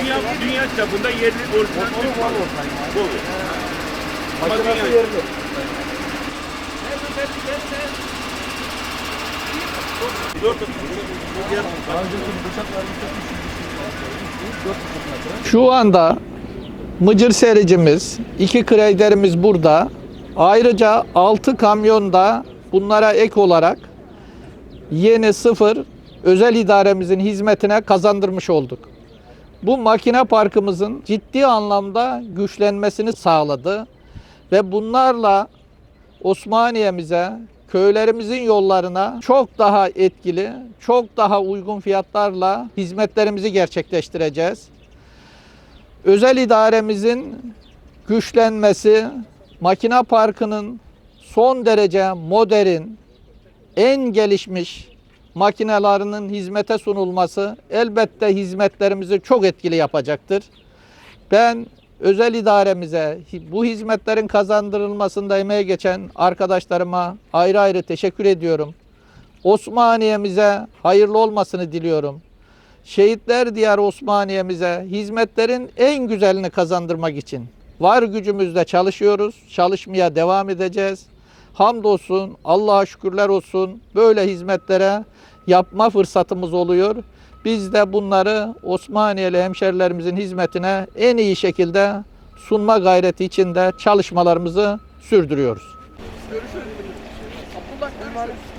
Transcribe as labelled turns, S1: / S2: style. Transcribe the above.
S1: Dünya, dünya çapında yerli orijinal Türk malı. Doğru. Ama dünya Dört
S2: Şu anda mıcır sericimiz, iki kreyderimiz burada. Ayrıca 6 kamyonda bunlara ek olarak yeni sıfır özel idaremizin hizmetine kazandırmış olduk. Bu makine parkımızın ciddi anlamda güçlenmesini sağladı ve bunlarla Osmaniye'mize, köylerimizin yollarına çok daha etkili, çok daha uygun fiyatlarla hizmetlerimizi gerçekleştireceğiz. Özel idaremizin güçlenmesi, makine parkının son derece modern, en gelişmiş makinelerinin hizmete sunulması elbette hizmetlerimizi çok etkili yapacaktır. Ben özel idaremize bu hizmetlerin kazandırılmasında emeği geçen arkadaşlarıma ayrı ayrı teşekkür ediyorum. Osmaniye'mize hayırlı olmasını diliyorum. Şehitler Diyar Osmaniye'mize hizmetlerin en güzelini kazandırmak için var gücümüzle çalışıyoruz. Çalışmaya devam edeceğiz. Hamdolsun, Allah'a şükürler olsun böyle hizmetlere yapma fırsatımız oluyor. Biz de bunları Osmaniyeli hemşerilerimizin hizmetine en iyi şekilde sunma gayreti içinde çalışmalarımızı sürdürüyoruz.
S3: Abdullah görüşürüz.